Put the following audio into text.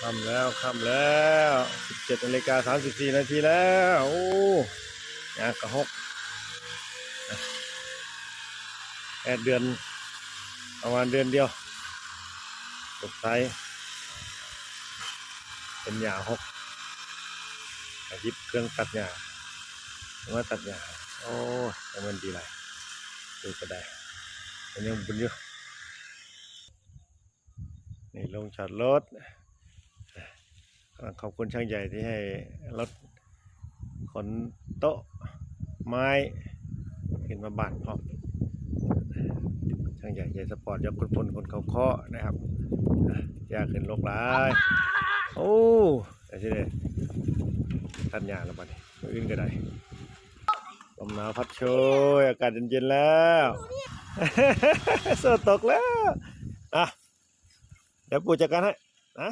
ค่ำแล้วค่ำแล้ว17นาฬิกา34นาทีแล้ว โอ้ยากระหกแอดเดือน ประมาณเดือนเดียวตกไซเป็นหยาหกยิบเครื่องตัดหญ้ามาตัดหญ้าโอ้ยแต่มันดีไรดูก็ได้มันยังบุญอยู่นี่ลงจอดรถ ขอบคุณช่างใหญ่ที่ให้รถขนโต๊ะไม้ขึ้นมาบานพร้อมช่างใหญ่ใจสปอร์ตยกคนพลคนเขาเคาะนะครับยากขึ้นลกหลายโอ้แต่ที่นี่ตัดหญ้าแล้วบ้านี้มืออื่นก็ได้ลมหนาวพัดโชยอากาศเย็นๆแล้วโซตกแล้วอะเดี๋ยวปู่จัดการให้นะ